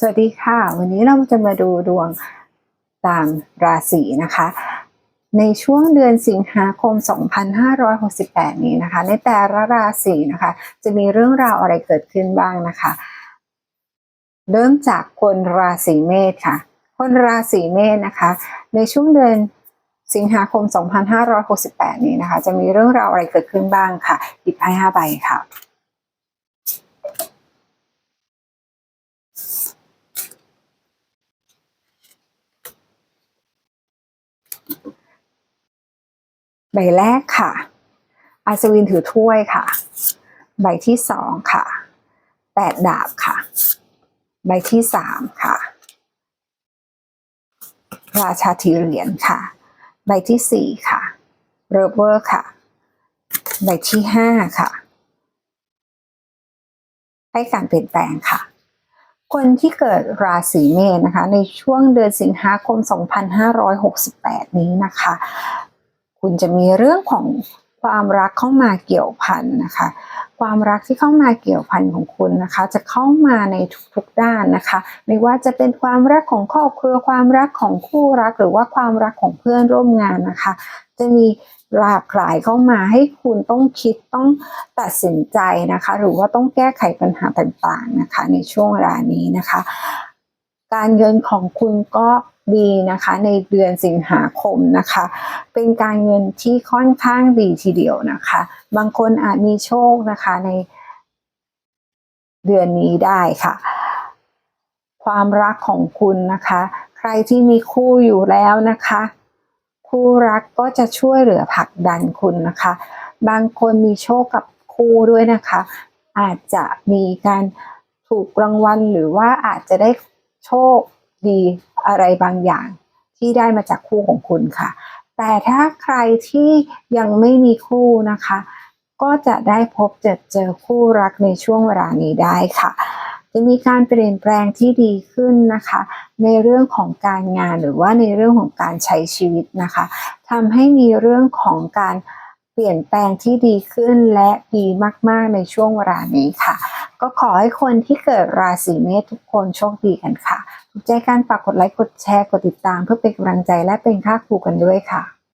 สวัสดีค่ะ วันนี้เราจะมาดูดวงตามราศีนะคะ ในช่วงเดือนสิงหาคม 2568 นี้นะคะ ในแต่ละราศีนะคะ จะมีเรื่องราวอะไรเกิดขึ้นบ้างนะคะ เริ่มจากคนราศีเมษค่ะ คนราศีเมษนะคะ ในช่วงเดือนสิงหาคม 2568 นี้นะคะ จะมีเรื่องราวอะไรเกิดขึ้นบ้างค่ะหยิบไพ่ห้าใบค่ะ ใบแรกค่ะ อัศวินถือถ้วยค่ะ ใบที่สองค่ะ แปดดาบค่ะ ใบที่สามค่ะ ราชาถือเหรียญค่ะ ใบที่สี่ค่ะ เรเวอร์ค่ะ ใบที่ห้าค่ะ ให้การเปลี่ยนแปลงค่ะคนที่เกิดราศีเมษนะคะ ในช่วงเดือนสิงหาคม 2568 นี้นะคะ คุณจะมีเรื่องของความรักเข้ามาเกี่ยวพันนะคะ ความรักที่เข้ามาเกี่ยวพันของคุณนะคะ จะเข้ามาในทุกๆด้านนะคะ ไม่ว่าจะเป็นความรักของครอบครัวความรักของคู่รัก หรือว่าความรักของเพื่อนร่วมงานนะคะ จะมีหลากหลายเข้ามาให้คุณต้องคิดต้องตัดสินใจนะคะ หรือว่าต้องแก้ไขปัญหาต่างๆนะคะ ในช่วงเวลานี้นะคะ การเงินของคุณก็ ดีนะคะในเดือนสิงหาคมนะคะ เป็นการเงินที่ค่อนข้างดีทีเดียวนะคะ บางคนอาจมีโชคนะคะในเดือนนี้ได้ค่ะ ความรักของคุณนะคะ ใครที่มีคู่อยู่แล้วนะคะ คู่รักก็จะช่วยเหลือผลักดันคุณนะคะ บางคนมีโชคกับคู่ด้วยนะคะ อาจจะมีการถูกรางวัลหรือว่าอาจจะได้โชคดี อะไรบางอย่างที่ได้มาจากคู่ของคุณค่ะ แต่ถ้าใครที่ยังไม่มีคู่นะคะ ก็จะได้พบเจอเจอคู่รักในช่วงเวลานี้ได้ค่ะ จะมีการเปลี่ยนแปลงที่ดีขึ้นนะคะ ในเรื่องของการงานหรือว่าในเรื่องของการใช้ชีวิตนะคะทำให้มีเรื่องของการเปลี่ยนแปลงที่ดีขึ้นและดีมาก ๆ ในช่วงเวลานี้ค่ะ ก็ขอให้คนที่เกิดราศีเมษทุกคนโชคดีกันค่ะถูกใจการฝากกดไลค์กดแชร์กดติดตามเพื่อเป็นกำลังใจและเป็นค่าครูกันด้วยค่ะ